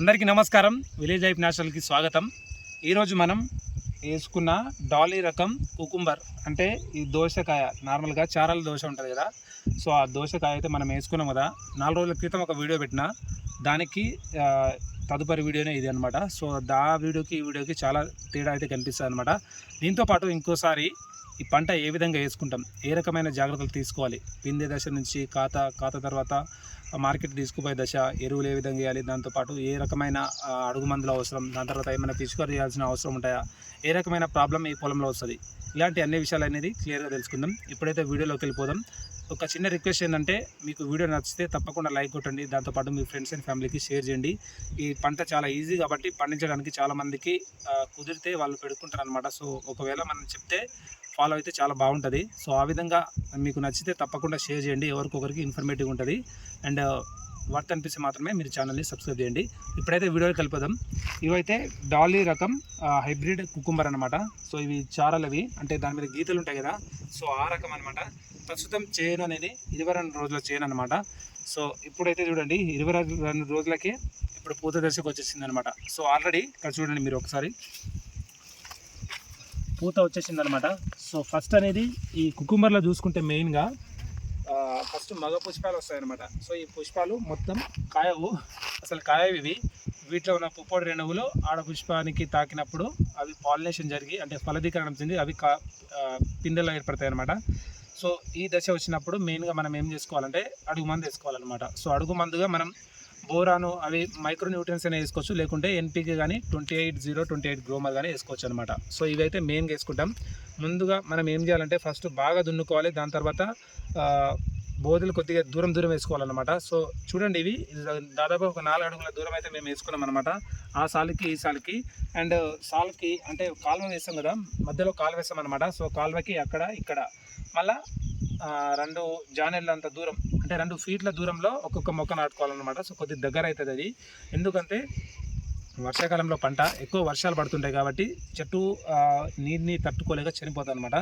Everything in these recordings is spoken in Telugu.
అందరికీ నమస్కారం. విలేజ్ హైప్ నేషనల్కి స్వాగతం. ఈరోజు మనం వేసుకున్న డాలీ రకం కుకుంబర్ అంటే ఈ దోసకాయ నార్మల్గా చారల దోశ ఉంటుంది కదా. సో ఆ దోసకాయ అయితే మనం వేసుకున్నాం కదా. నాలుగు రోజుల క్రితం ఒక వీడియో పెట్టిన. దానికి తదుపరి వీడియోనే ఇది అనమాట సో దా వీడియోకి ఈ వీడియోకి చాలా తేడా అయితే కనిపిస్తుంది అనమాట దీంతో పాటు ఇంకోసారి ఈ పంట ఏ విధంగా వేసుకుంటాం? ఏ రకమైన జాగ్రత్తలు తీసుకోవాలి? పిందే దశ నుంచి ఖాత ఖాత తర్వాత మార్కెట్ తీసుకుపోయే దశ ఎరువులు ఏ విధంగా వేయాలి? దాంతోపాటు ఏ రకమైన అడుగు మందులు అవసరం? దాని తర్వాత ఏమైనా పిచుకర్ చేయాల్సిన అవసరం ఉంటాయా? ఏ రకమైన ప్రాబ్లం ఈ పొలంలో వస్తుంది? ఇలాంటి అన్ని విషయాలు అనేది క్లియర్గా తెలుసుకుందాం. ఇప్పుడైతే వీడియోలోకి వెళ్ళిపోదాం. ఒక చిన్న రిక్వెస్ట్ ఏంటంటే మీకు వీడియో నచ్చితే తప్పకుండా లైక్ కొట్టండి. దాంతోపాటు మీ ఫ్రెండ్స్ అండ్ ఫ్యామిలీకి షేర్ చేయండి. ఈ పంట చాలా ఈజీ కాబట్టి పండించడానికి చాలామందికి కుదిరితే వాళ్ళు పెడుకుంటారు అనమాట సో ఒకవేళ మనం చెప్తే ఫాలో అయితే చాలా బాగుంటుంది. సో ఆ విధంగా మీకు నచ్చితే తప్పకుండా షేర్ చేయండి. ఎవరికొకరికి ఇన్ఫర్మేటివ్ ఉంటుంది. అండ్ వర్త్ అనిపిస్తే మాత్రమే మీరు ఛానల్ని సబ్స్క్రైబ్ చేయండి. ఇప్పుడైతే వీడియోలు కలిపదాం. ఇవైతే డాలీ రకం హైబ్రిడ్ కుకుంబర్ అనమాట సో ఇవి చారలు అవి అంటే దాని మీద గీతలు ఉంటాయి కదా. సో ఆ రకం అనమాట ప్రస్తుతం చేయను అనేది ఇరవై రెండు రోజుల చేయను అనమాట సో ఇప్పుడైతే చూడండి ఇరవై రెండు రోజులకి ఇప్పుడు పూత దశకు వచ్చేసింది అనమాట సో ఆల్రెడీ ఇక్కడ చూడండి మీరు ఒకసారి. పూత వచ్చేసింది అనమాట సో ఫస్ట్ అనేది ఈ కుకుంబర్లో చూసుకుంటే మెయిన్గా ఫస్ట్ మగ పుష్పాలు వస్తాయన్నమాట. సో ఈ పుష్పాలు మొత్తం కాయవు. అసలు కాయవి ఇవి. వీటిలో ఉన్న పుప్పొడి రేణువులు ఆడ పుష్పానికి తాకినప్పుడు అవి పాలినేషన్ జరిగి అంటే ఫలదీకరణం చెంది అవి కా పిందెలు పిందెల్లో ఏర్పడతాయి అనమాట సో ఈ దశ వచ్చినప్పుడు మెయిన్గా మనం ఏం చేసుకోవాలంటే అడుగు మందు వేసుకోవాలన్నమాట. సో అడుగు మందుగా మనం బోరాను అవి మైక్రో న్యూట్రియన్స్ అయినా వేసుకోవచ్చు. లేకుంటే ఎన్పీకే కానీ twenty eight zero twenty eight Gromor కానీ వేసుకోవచ్చు అనమాట సో ఇవైతే మెయిన్గా వేసుకుంటాం. ముందుగా మనం ఏం చేయాలంటే ఫస్ట్ బాగా దున్నుకోవాలి. దాని తర్వాత బోధలు కొద్దిగా దూరం దూరం వేసుకోవాలన్నమాట. సో చూడండి ఇవి. దాదాపు ఒక నాలుగు అడుగుల దూరం అయితే మేము వేసుకున్నాం అనమాట ఆ సాలుకి ఈ సాలుకి. అండ్ సాలుకి అంటే కాలువ వేస్తాం కదా మధ్యలో కాలువ వేస్తాం అనమాట సో కాలువకి అక్కడ ఇక్కడ. మళ్ళా రెండు జానెళ్ళంత దూరం అంటే రెండు ఫీట్ల దూరంలో ఒక్కొక్క మొక్క నాటుకోవాలన్నమాట. సో కొద్ది దగ్గర అవుతుంది అది. ఎందుకంటే వర్షాకాలంలో పంట ఎక్కువ వర్షాలు పడుతుంటాయి కాబట్టి చెట్టు నీటిని తట్టుకోలేక చనిపోతుంది అనమాట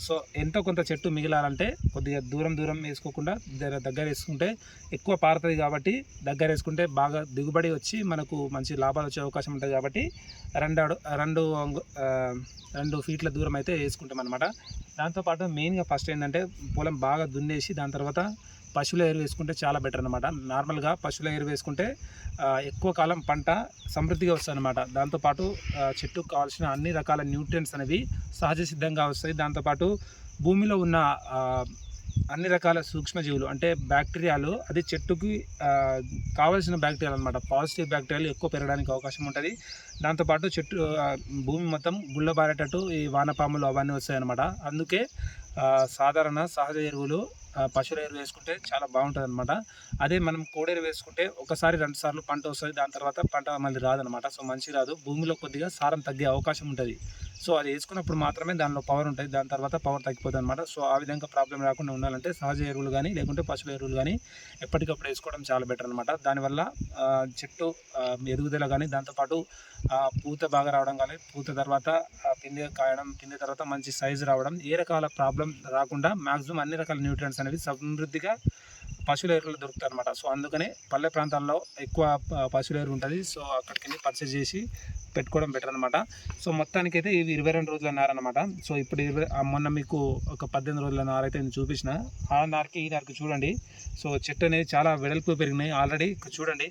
సో ఎంతో కొంత చెట్టు మిగిలాలంటే కొద్దిగా దూరం దూరం వేసుకోకుండా దగ్గర దగ్గర వేసుకుంటే ఎక్కువ పారుతుంది కాబట్టి దగ్గర వేసుకుంటే బాగా దిగుబడి వచ్చి మనకు మంచి లాభాలు వచ్చే అవకాశం ఉంటుంది కాబట్టి రెండు రెండు అంగు- రెండు ఫీట్ల దూరం అయితే వేసుకుంటాం అనమాట దాంతోపాటు మెయిన్గా ఫస్ట్ ఏంటంటే పొలం బాగా దున్నేసి దాని తర్వాత పశువుల ఎరువు వేసుకుంటే చాలా బెటర్ అనమాట నార్మల్గా పశువుల ఎరువు వేసుకుంటే ఎక్కువ కాలం పంట సమృద్ధిగా వస్తుంది అనమాట దాంతోపాటు చెట్టుకు కావాల్సిన అన్ని రకాల న్యూట్రియన్స్ అనేవి సహజ సిద్ధంగా వస్తాయి. దాంతోపాటు భూమిలో ఉన్న అన్ని రకాల సూక్ష్మజీవులు అంటే బ్యాక్టీరియాలు అది చెట్టుకి కావాల్సిన బ్యాక్టీరియాలు అనమాట పాజిటివ్ బ్యాక్టీరియాలు ఎక్కువ పెరగడానికి అవకాశం ఉంటుంది. దాంతోపాటు చెట్టు భూమి మొత్తం గుళ్ళబారేటట్టు ఈ వానపాములు అవన్నీ వస్తాయన్నమాట. అందుకే సాధారణ సహజ ఎరువులు పశురేరు పశువుల వేసుకుంటే చాలా బాగుంటుంది అనమాట అదే మనం కోడేరు వేసుకుంటే ఒకసారి రెండు సార్లు పంట వస్తుంది దాని తర్వాత పంట మళ్ళీ రాదనమాట సో మంచి రాదు భూమిలో కొద్దిగా సారం తగ్గే అవకాశం ఉంటుంది. సో అది వేసుకున్నప్పుడు మాత్రమే దానిలో పవర్ ఉంటుంది దాని తర్వాత పవర్ తగ్గిపోతుంది అనమాట సో ఆ విధంగా ప్రాబ్లం రాకుండా ఉండాలంటే సహజ ఎరువులు కానీ లేకుంటే పశువుల ఎరువులు కానీ ఎప్పటికప్పుడు వేసుకోవడం చాలా బెటర్ అనమాట దానివల్ల చెట్టు ఎదుగుదల కానీ దాంతోపాటు పూత బాగా రావడం కానీ పూత తర్వాత ఆ, పిందె కాయడం పిందె తర్వాత మంచి సైజు రావడం ఏ రకాల ప్రాబ్లం రాకుండా మ్యాక్సిమం అన్ని రకాల న్యూట్రియన్స్ అనేవి సమృద్ధిగా పశువుల ఎరువులు దొరుకుతాయి అనమాట సో అందుకనే పల్లె ప్రాంతాల్లో ఎక్కువ పశువుల ఎరువు ఉంటుంది. సో అక్కడికి వెళ్ళి పర్చేస్ చేసి పెట్టుకోవడం బెటర్ అనమాట సో మొత్తానికైతే ఇవి ఇరవై రెండు రోజుల నారనమాట సో ఇప్పుడు ఇరవై మొన్న మీకు ఒక పద్దెనిమిది రోజుల నార అయితే నేను చూపించిన. ఆ నారకి ఈ నారకి చూడండి. సో చెట్టు అనేది చాలా వెడల్పు పెరిగినాయి ఆల్రెడీ చూడండి.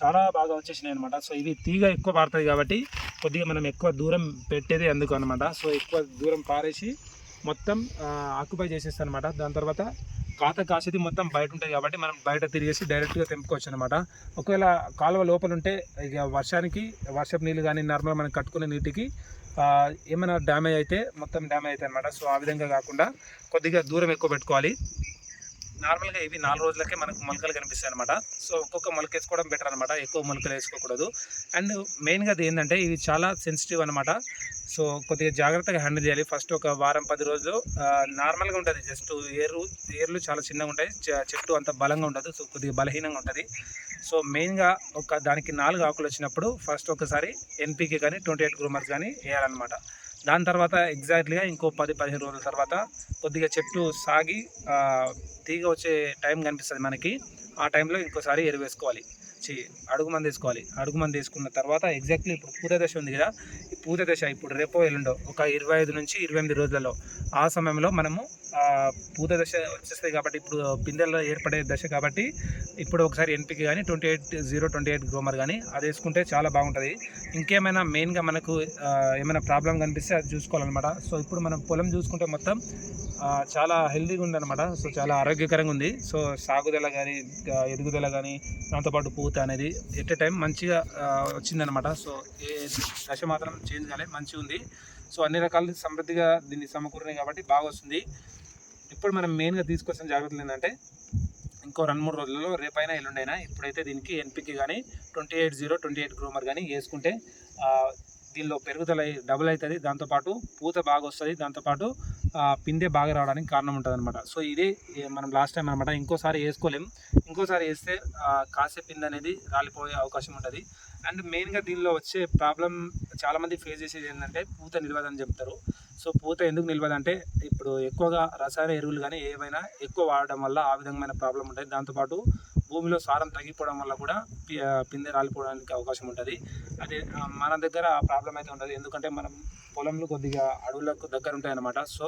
చాలా బాగా వచ్చేసినాయి అనమాట సో ఇవి తీగ ఎక్కువ పారుతుంది కాబట్టి కొద్దిగా మనం ఎక్కువ దూరం పెట్టేది అందుకు అనమాట సో ఎక్కువ దూరం పారేసి మొత్తం ఆక్యుపై చేసేస్తాను అనమాట దాని తర్వాత కాత కాసేది మొత్తం బయట ఉంటుంది కాబట్టి మనం బయట తిరిగేసి డైరెక్ట్గా తెంపుకోవచ్చు అనమాట ఒకవేళ కాలువ లోపల ఉంటే ఇక వర్షానికి వర్షపు నీళ్ళు కానీ నార్మల్ మనం కట్టుకునే నీటికి ఏమైనా డ్యామేజ్ అయితే మొత్తం డ్యామేజ్ అవుతాయి అనమాట సో ఆ విధంగా కాకుండా కొద్దిగా దూరం ఎక్కువ పెట్టుకోవాలి. నార్మల్గా ఇవి నాలుగు రోజులకే మనకు మొలకలు కనిపిస్తాయి అనమాట సో ఒక్కొక్క మొలక వేసుకోవడం బెటర్ అనమాట ఎక్కువ మొలకలు వేసుకోకూడదు. అండ్ మెయిన్గా అది ఏంటంటే ఇది చాలా సెన్సిటివ్ అనమాట సో కొద్దిగా జాగ్రత్తగా హ్యాండిల్ చేయాలి. ఫస్ట్ ఒక వారం పది రోజులు నార్మల్గా ఉంటుంది. జస్ట్ ఏర్లు ఏర్లు చాలా చిన్నగా ఉంటాయి. చెట్టు అంత బలంగా ఉండదు. సో కొద్దిగా బలహీనంగా ఉంటుంది. సో మెయిన్గా ఒక దానికి నాలుగు ఆకులు వచ్చినప్పుడు ఫస్ట్ ఒకసారి ఎన్పీకే కానీ ట్వంటీ ఎయిట్ గ్రూమర్స్ కానీ వేయాలన్నమాట. దాని తర్వాత ఎగ్జాక్ట్లీగా ఇంకో పది పదిహేను రోజుల తర్వాత కొద్దిగా చెట్టు సాగి తీగ వచ్చే టైం కనిపిస్తుంది మనకి. ఆ టైంలో ఇంకోసారి ఎరువేసుకోవాలి. చి- అడుగు మంది వేసుకోవాలి. అడుగు మంది వేసుకున్న తర్వాత ఎగ్జాక్ట్లీ ఇప్పుడు పూత దశ ఉంది కదా ఈ పూత దశ ఇప్పుడు రేపో ఎల్లుండో ఒక ఇరవై ఐదు నుంచి ఇరవై ఎనిమిది రోజులలో ఆ సమయంలో మనము పూత దశ వచ్చేస్తాయి కాబట్టి ఇప్పుడు పిందెల్లో ఏర్పడే దశ కాబట్టి ఇప్పుడు ఒకసారి ఎన్పికి కానీ twenty eight zero twenty eight Gromor కానీ అది వేసుకుంటే చాలా బాగుంటుంది. ఇంకేమైనా మెయిన్గా మనకు ఏమైనా ప్రాబ్లం కనిపిస్తే అది చూసుకోవాలన్నమాట. సో ఇప్పుడు మనం పొలం చూసుకుంటే మొత్తం చాలా హెల్తీగా ఉందన్నమాట. సో చాలా ఆరోగ్యకరంగా ఉంది. సో సాగుదల కానీ ఎదుగుదల కానీ దాంతోపాటు పూత అనేది ఎట్ టైం మంచిగా వచ్చిందనమాట సో ఏ దశ మాత్రం చేంజ్ కాలేదు మంచిగా ఉంది. సో అన్ని రకాల సమృద్ధిగా దీన్ని సమకూరినాయి కాబట్టి బాగా వస్తుంది. ఇప్పుడు మనం మెయిన్గా తీసుకొచ్చిన జాగ్రత్తలు ఏంటంటే ఇంకో రెండు మూడు రోజులలో రేపైనా ఎల్లుండైనా ఇప్పుడైతే దీనికి ఎన్పికి కానీ twenty eight zero twenty eight Gromor కానీ వేసుకుంటే దీనిలో పెరుగుదల డబుల్ అవుతుంది. దాంతోపాటు పూత బాగా వస్తుంది. దాంతోపాటు పిందె బాగా రావడానికి కారణం ఉంటుంది అనమాట సో ఇదే మనం లాస్ట్ టైం అనమాట ఇంకోసారి వేసుకోలేం. ఇంకోసారి వేస్తే కాసే పిందె అనేది రాలిపోయే అవకాశం ఉంటుంది. అండ్ మెయిన్గా దీనిలో వచ్చే ప్రాబ్లం చాలామంది ఫేస్ చేసేది ఏంటంటే పూత నిలవదని చెప్తారు. సో పూత ఎందుకు నిలవదంటే ఇప్పుడు ఎక్కువగా రసాయన ఎరువులు కానీ ఏవైనా ఎక్కువ వాడడం వల్ల ఆ విధమైన ప్రాబ్లం ఉంటుంది. దాంతోపాటు భూమిలో సారం తగ్గిపోవడం వల్ల కూడా పిందె రాలిపోవడానికి అవకాశం ఉంటుంది. అదే మన దగ్గర ఆ ప్రాబ్లం అయితే ఉండదు. ఎందుకంటే మనం పొలంలో కొద్దిగా అడవులకు దగ్గర ఉంటాయన్నమాట. సో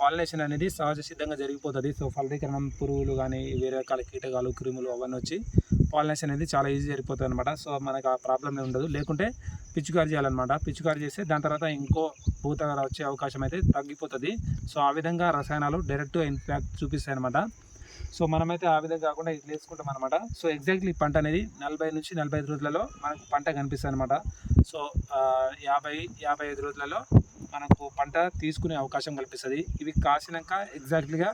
పాలినేషన్ అనేది సహజ సిద్ధంగా జరిగిపోతుంది. సో ఫలదీకరణం పురుగులు కానీ వేరే రకాల కీటకాలు క్రిములు అవన్నీ వచ్చి పాలినేషన్ అనేది చాలా ఈజీ జరిగిపోతుంది అనమాట సో మనకు ఆ ప్రాబ్లం ఉండదు. లేకుంటే పిచ్చుకారు చేయాలన్నమాట. పిచ్చుకారి చేస్తే దాని తర్వాత ఇంకో పూత వచ్చే అవకాశం అయితే తగ్గిపోతుంది. సో ఆ విధంగా రసాయనాలు డైరెక్ట్ ఇంపాక్ట్ చూపిస్తాయి అనమాట సో మనమైతే ఆ విధంగా కాకుండా ఇట్లా వేసుకుంటాం అనమాట సో ఎగ్జాక్ట్లీ పంట అనేది నలభై నుంచి నలభై ఐదు రోజులలో మనకు పంట కనిపిస్తుంది అనమాట సో యాభై యాభై ఐదు రోజులలో మనకు పంట తీసుకునే అవకాశం కల్పిస్తుంది. ఇవి కాసినాక ఎగ్జాక్ట్లీగా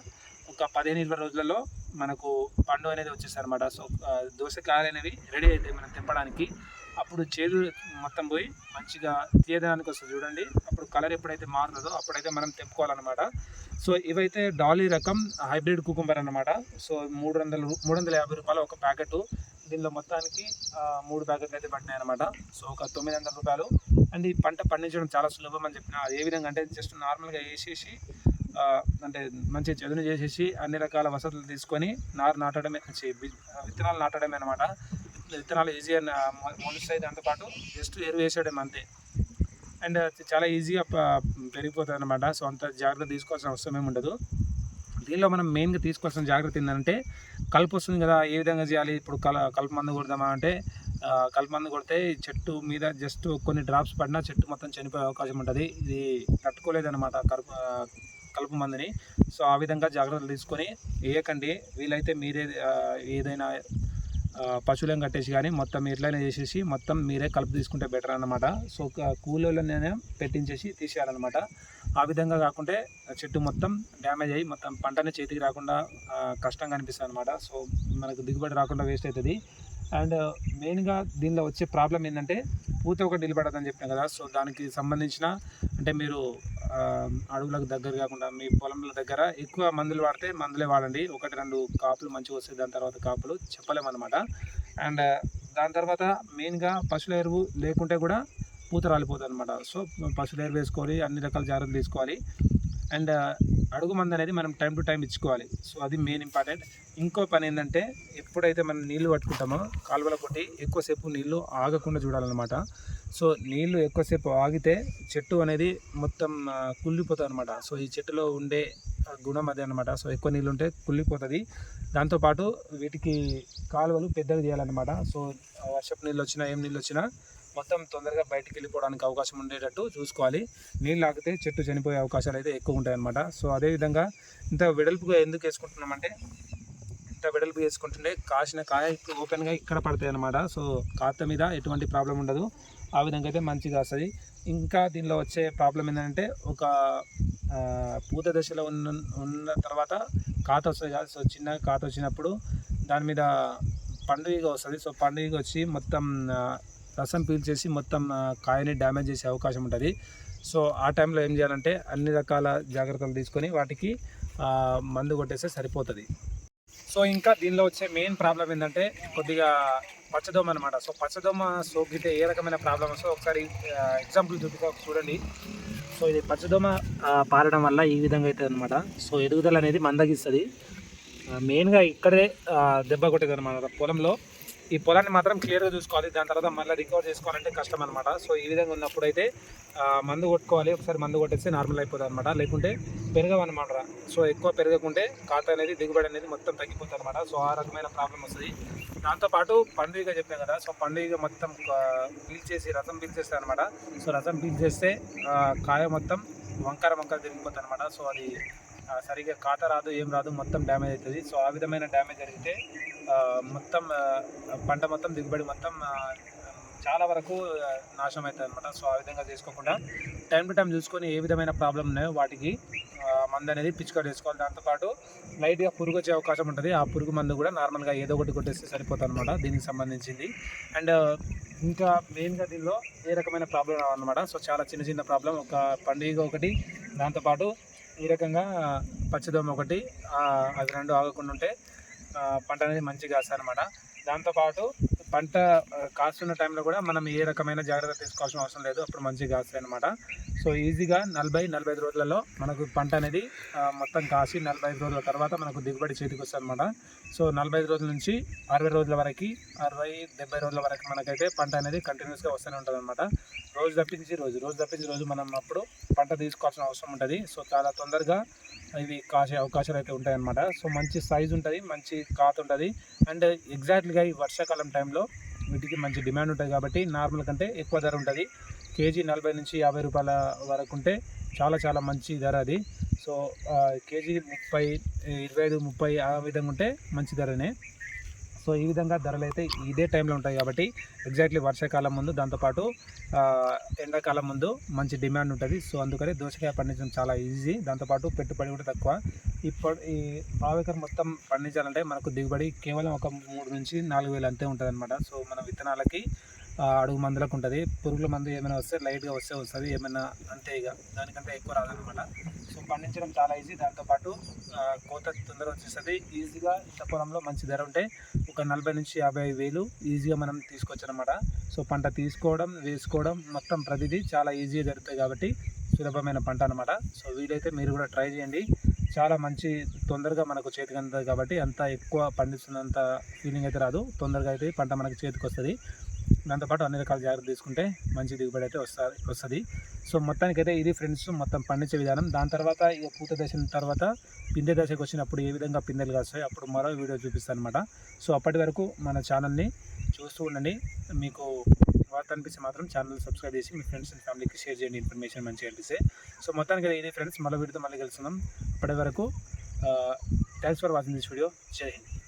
ఒక పదిహేను ఇరవై రోజులలో మనకు పండు అనేది వచ్చేస్తుంది అనమాట సో ఆ, దోసకాయలు అనేవి రెడీ అవుతాయి మనం తెంపడానికి. అప్పుడు చేదు మొత్తం పోయి మంచిగా తీయదనానికి వస్తుంది చూడండి. అప్పుడు కలర్ ఎప్పుడైతే మారుతుందో అప్పుడైతే మనం తెంపుకోవాలన్నమాట. సో ఇవైతే డాలీ రకం హైబ్రిడ్ కుకుంబర్ అనమాట సో మూడు వందల మూడు వందల యాభై రూపాయలు ఒక ప్యాకెట్. దీనిలో మొత్తానికి మూడు ప్యాకెట్లు అయితే పడినాయి అనమాట సో ఒక తొమ్మిది వందల రూపాయలు. అండ్ ఈ పంట పండించడం చాలా సులభం అని చెప్పిన. అది ఏ విధంగా అంటే జస్ట్ నార్మల్గా వేసేసి అంటే మంచి చదును చేసేసి అన్ని రకాల వసతులు తీసుకొని నారు నాటడమే మంచి విత్తనాలు నాటడమే అనమాట విత్తనాలు ఈజీగా మొలుస్తాయి. దాంతోపాటు జస్ట్ ఎరువు వేసేయడం అంతే. అండ్ చాలా ఈజీగా పెరిగిపోతుంది అనమాట సో అంత జాగ్రత్త తీసుకోవాల్సిన అవసరం ఏమి ఉండదు. దీనిలో మనం మెయిన్గా తీసుకోవాల్సిన జాగ్రత్త ఏంటంటే కలుపు వస్తుంది కదా ఏ విధంగా చేయాలి? ఇప్పుడు కల కలుపు మందు కొడదామా అంటే కలుపు మందు కొడితే చెట్టు మీద జస్ట్ కొన్ని డ్రాప్స్ పడినా చెట్టు మొత్తం చనిపోయే అవకాశం ఉంటుంది. ఇది తట్టుకోలేదన్నమాట కలుపు కలుపు మందుని. సో ఆ విధంగా జాగ్రత్తలు తీసుకొని వేయకండి వీలైతే మీరే ఏదైనా పశువులను కట్టేసి కానీ మొత్తం ఇట్లనే చేసేసి మొత్తం మీరే కలుపు తీసుకుంటే బెటర్ అన్నమాట. సో కూలీలనే పెట్టించేసి తీసేయాలన్నమాట. ఆ విధంగా కాకుంటే చెట్టు మొత్తం డ్యామేజ్ అయ్యి మొత్తం పంటనే చేతికి రాకుండా కష్టంగా అనిపిస్తుంది అనమాట సో మనకు దిగుబడి రాకుండా వేస్ట్ అవుతుంది. అండ్ మెయిన్గా దీనిలో వచ్చే ప్రాబ్లం ఏంటంటే పూత ఒకటి నిలబడదని చెప్పిన కదా సో దానికి సంబంధించిన అంటే మీరు అడవులకు దగ్గర కాకుండా మీ పొలంల దగ్గర ఎక్కువ మందులు వాడితే మందులే వాడండి. ఒకటి రెండు కాపులు మంచిగా వస్తాయి దాని తర్వాత కాపులు చెప్పలేమన్నమాట. అండ్ దాని తర్వాత మెయిన్గా పశువుల ఎరువు లేకుంటే కూడా పూత రాలిపోతుంది అనమాట సో పశువుల ఎరువు వేసుకోవాలి అన్ని రకాల జాగ్రత్తలు తీసుకోవాలి. అండ్ అడుగు మందు అనేది మనం టైం టు టైం ఇచ్చుకోవాలి. సో అది మెయిన్ ఇంపార్టెంట్ ఇంకో పని ఏంటంటే ఎప్పుడైతే మనం నీళ్ళు పట్టుకుంటామో కాలువల కొట్టి ఎక్కువసేపు నీళ్ళు ఆగకుండా చూడాలన్నమాట. సో నీళ్ళు ఎక్కువసేపు ఆగితే చెట్టు అనేది మొత్తం కుళ్ళిపోతుంది అనమాట సో ఈ చెట్టులో ఉండే గుణం అదే అనమాట సో ఎక్కువ నీళ్ళు ఉంటే కుళ్ళిపోతుంది. దాంతోపాటు వీటికి కాలువలు పెద్దగా చేయాలన్నమాట. సో వర్షపు నీళ్ళు వచ్చినా ఏం నీళ్ళు వచ్చినా మొత్తం తొందరగా బయటికి వెళ్ళిపోవడానికి అవకాశం ఉండేటట్టు చూసుకోవాలి. నీళ్ళు ఆగితే చెట్టు చనిపోయే అవకాశాలు అయితే ఎక్కువ ఉంటాయన్నమాట. సో అదేవిధంగా ఇంత వెడల్పుగా ఎందుకు వేసుకుంటున్నామంటే ఇంత వెడల్పు వేసుకుంటుంటే కాసిన కాయ ఓపెన్గా ఇక్కడ పడతాయి అనమాట సో కాత మీద ఎటువంటి ప్రాబ్లం ఉండదు. ఆ విధంగా అయితే మంచిగా వస్తుంది. ఇంకా దీనిలో వచ్చే ప్రాబ్లం ఏంటంటే ఒక పూత దశలో ఉన్న ఉన్న తర్వాత కాత వస్తుంది కదా. సో చిన్న కాత వచ్చినప్పుడు దాని మీద పండుగ వస్తుంది. సో పండుగ వచ్చి మొత్తం రసం పీల్చేసి మొత్తం కాయని డ్యామేజ్ చేసే అవకాశం ఉంటుంది. సో ఆ టైంలో ఏం చేయాలంటే అన్ని రకాల జాగ్రత్తలు తీసుకొని వాటికి మందు కొట్టేస్తే సరిపోతుంది. సో ఇంకా దీనిలో వచ్చే మెయిన్ ప్రాబ్లం ఏంటంటే కొద్దిగా పచ్చదోమ అనమాట సో పచ్చదోమ సోకితే ఏ రకమైన ప్రాబ్లం వస్తుందో ఒకసారి ఎగ్జాంపుల్ చూపిస్తా చూడండి. సో ఇది పచ్చదోమ పారడం వల్ల ఈ విధంగా అవుతుంది అనమాట సో ఎదుగుదల అనేది మందగిస్తుంది. మెయిన్గా ఇక్కడే దెబ్బ కొట్టేది అనమాట పొలంలో ఈ పొలాన్ని మాత్రం క్లియర్గా చూసుకోవాలి. దాని తర్వాత మళ్ళీ రికవర్ చేసుకోవాలంటే కష్టం అనమాట సో ఈ విధంగా ఉన్నప్పుడు అయితే మందు కొట్టుకోవాలి. ఒకసారి మందు కొట్టేస్తే నార్మల్ అయిపోతుంది అనమాట లేకుంటే పెరగవన్నమాట. సో ఎక్కువ పెరగకుంటే కాత అనేది దిగుబడి అనేది మొత్తం తగ్గిపోతుంది అనమాట సో ఆ రకమైన ప్రాబ్లం వస్తుంది. దాంతోపాటు పండుగ చెప్పాను కదా. సో పండుగ మొత్తం పీల్చేసి రసం పీల్చేస్తుంది అనమాట సో రసం పీల్చేస్తే చేస్తే కాయ మొత్తం వంకర వంకర తిరిగిపోతుంది అనమాట సో అది సరిగ్గా ఖాతా రాదు ఏం రాదు మొత్తం డ్యామేజ్ అవుతుంది. సో ఆ విధమైన డ్యామేజ్ జరిగితే మొత్తం పంట మొత్తం దిగుబడి మొత్తం చాలా వరకు నాశనం అవుతుంది అనమాట సో ఆ విధంగా చేసుకోకుండా టైం టు టైం చూసుకొని ఏ విధమైన ప్రాబ్లం ఉన్నాయో వాటికి మందు అనేది పిచికారి చేసుకోవాలి. దాంతోపాటు లైట్గా పురుగు వచ్చే అవకాశం ఉంటుంది. ఆ పురుగు మందు కూడా నార్మల్గా ఏదో ఒకటి కొట్టేస్తే సరిపోతుంది అనమాట దీనికి సంబంధించింది. అండ్ ఇంకా మెయిన్గా దీనిలో ఏ రకమైన ప్రాబ్లం రావాలన్నమాట సో చాలా చిన్న చిన్న ప్రాబ్లం. ఒక పండుగ ఒకటి దాంతోపాటు ఈ రకంగా పచ్చదోమ ఒకటి అది అవి రెండు ఆగకుండా ఉంటే పంట అనేది మంచిగా వేస్తారనమాట దాంతోపాటు పంట కాస్తున్న టైంలో కూడా మనం ఏ రకమైన జాగ్రత్త తీసుకోవాల్సిన అవసరం లేదు అప్పుడు మంచిగా కాస్తాయి అనమాట సో ఈజీగా నలభై నలభై ఐదు రోజులలో మనకు పంట అనేది మొత్తం కాసి నలభై ఐదు రోజుల తర్వాత మనకు దిగుబడి చేతికి వస్తుంది అనమాట సో నలభై ఐదు రోజుల నుంచి అరవై రోజుల వరకు అరవై డెబ్బై రోజుల వరకు మనకైతే పంట అనేది కంటిన్యూస్గా వస్తూనే ఉంటుంది అనమాట రోజు తప్పించి రోజు రోజు తప్పించి రోజు మనం అప్పుడు పంట తీసుకోవాల్సిన అవసరం ఉంటుంది. సో చాలా తొందరగా ఇవి కాసే అవకాశాలు అయితే ఉంటాయన్నమాట. సో మంచి సైజ్ ఉంటుంది మంచి కాత ఉంటుంది. అండ్ ఎగ్జాక్ట్లీగా ఈ వర్షాకాలం టైంలో వీటికి మంచి డిమాండ్ ఉంటుంది కాబట్టి నార్మల్ కంటే ఎక్కువ ధర ఉంటుంది. కేజీ నలభై నుంచి యాభై రూపాయల వరకు ఉంటే చాలా చాలా మంచి ధర అది. సో కేజీ ముప్పై ఇరవై ఐదు ముప్పై ఆ విధంగా ఉంటే మంచి ధరనే. సో ఈ విధంగా ధరలు అయితే ఇదే టైంలో ఉంటాయి కాబట్టి ఎగ్జాక్ట్లీ వర్షాకాలం ముందు దాంతోపాటు ఎండాకాలం ముందు మంచి డిమాండ్ ఉంటుంది. సో అందుకని దోసకాయ పండించడం చాలా ఈజీ. దాంతోపాటు పెట్టుబడి కూడా తక్కువ. ఇప్పుడు ఈ బావికర్ మొత్తం పండించాలంటే మనకు దిగుబడి కేవలం ఒక మూడు నుంచి నాలుగు వేలు అంతే ఉంటుంది అనమాట సో మన విత్తనాలకి అడుగు మందులకు ఉంటుంది. పురుగుల మందు ఏమైనా వస్తే లైట్గా వస్తే వస్తుంది. ఏమైనా అంతే ఇక దానికంటే ఎక్కువ రాదనమాట సో పండించడం చాలా ఈజీ దాంతోపాటు కోత తొందరగా వచ్చేస్తుంది. ఈజీగా ఇంత పొలంలో మంచి ధర ఉంటే ఒక నలభై నుంచి యాభై వేలు ఈజీగా మనం తీసుకోవచ్చు అనమాట సో పంట తీసుకోవడం వేసుకోవడం మొత్తం ప్రతిదీ చాలా ఈజీగా జరుగుతాయి కాబట్టి సులభమైన పంట అనమాట సో వీలైతే మీరు కూడా ట్రై చేయండి. చాలా మంచి తొందరగా మనకు చేతికి అందుతుంది కాబట్టి అంత ఎక్కువ పండిస్తున్నంత ఫీలింగ్ అయితే రాదు. తొందరగా అయితే పంట మనకు చేతికి వస్తుంది. దాంతోపాటు అన్ని రకాల జాగ్రత్త తీసుకుంటే మంచి దిగుబడి అయితే వస్తుంది వస్తుంది. సో మొత్తానికైతే ఇది ఫ్రెండ్స్ మొత్తం పండించే విధానం. దాని తర్వాత ఇక పూత దశ తర్వాత పిందె దశకు వచ్చినప్పుడు ఏ విధంగా పిందెలు కాస్తాయి అప్పుడు మరో వీడియో చూపిస్తాను అనమాట సో అప్పటి వరకు మన ఛానల్ని చూస్తూ ఉండండి. మీకు వార్త అనిపిస్తే మాత్రం ఛానల్ సబ్స్క్రైబ్ చేసి మీ ఫ్రెండ్స్ అండ్ ఫ్యామిలీకి షేర్ చేయండి. ఇన్ఫర్మేషన్ మంచిగా అనిపిస్తే. సో మొత్తానికి ఇది ఫ్రెండ్స్. మళ్ళీ వీడితో మళ్ళీ కలుస్తున్నాం అప్పటి వరకు thanks for watching this video జై హింద్